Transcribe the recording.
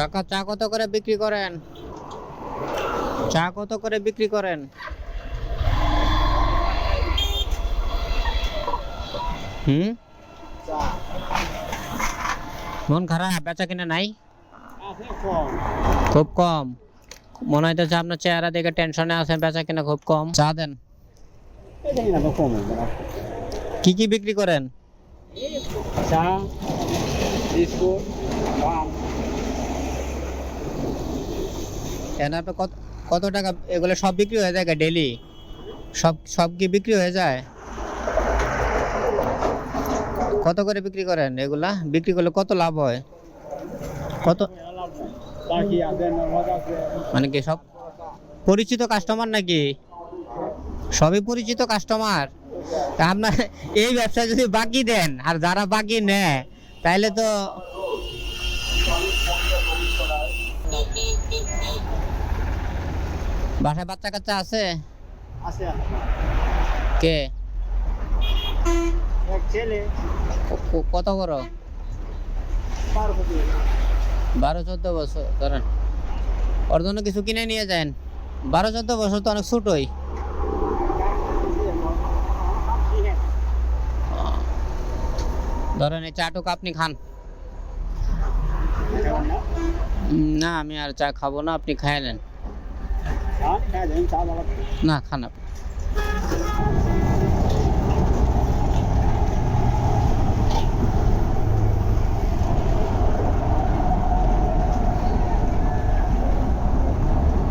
কাকা চা কত করে বিক্রি করেন? চা কত করে বিক্রি করেন? হুম? মন খারাপ, বেচা কিনা নাই? খুব কম। মনে হইতেছে আপনার চেহারা দেখে টেনশনে আছেন, বেচা কিনা খুব কম। চা দেন। কি কি বিক্রি করেন? চা, বিস্কুট। এখানে আপনার কত কত টাকা, এগুলো সব বিক্রি হয়ে যায় ডেলি সব সব কি বিক্রি হয়ে যায়? কত করে বিক্রি করেন এগুলা? বিক্রি করলে কত লাভ হয়? কত? মানে কি সব পরিচিত কাস্টমার নাকি? সবই পরিচিত কাস্টমার আপনার এই ব্যবসা যদি বাকি দেন, আর যারা বাকি নেয়, তাইলে তো বাসায় বাচ্চা কাচ্চা আছে? আছে। কে? এক ছেলে। কত বড়? বারো চোদ্দ বছর। ধরেন। ওর জন্য কিছু কিনে নিয়ে যান। বারো চোদ্দ বছর তো অনেক ছোটই। ধরেন এই চাটুক আপনি খান। না। আমি আর চা খাব না আপনি খাই নেন না খান আপনি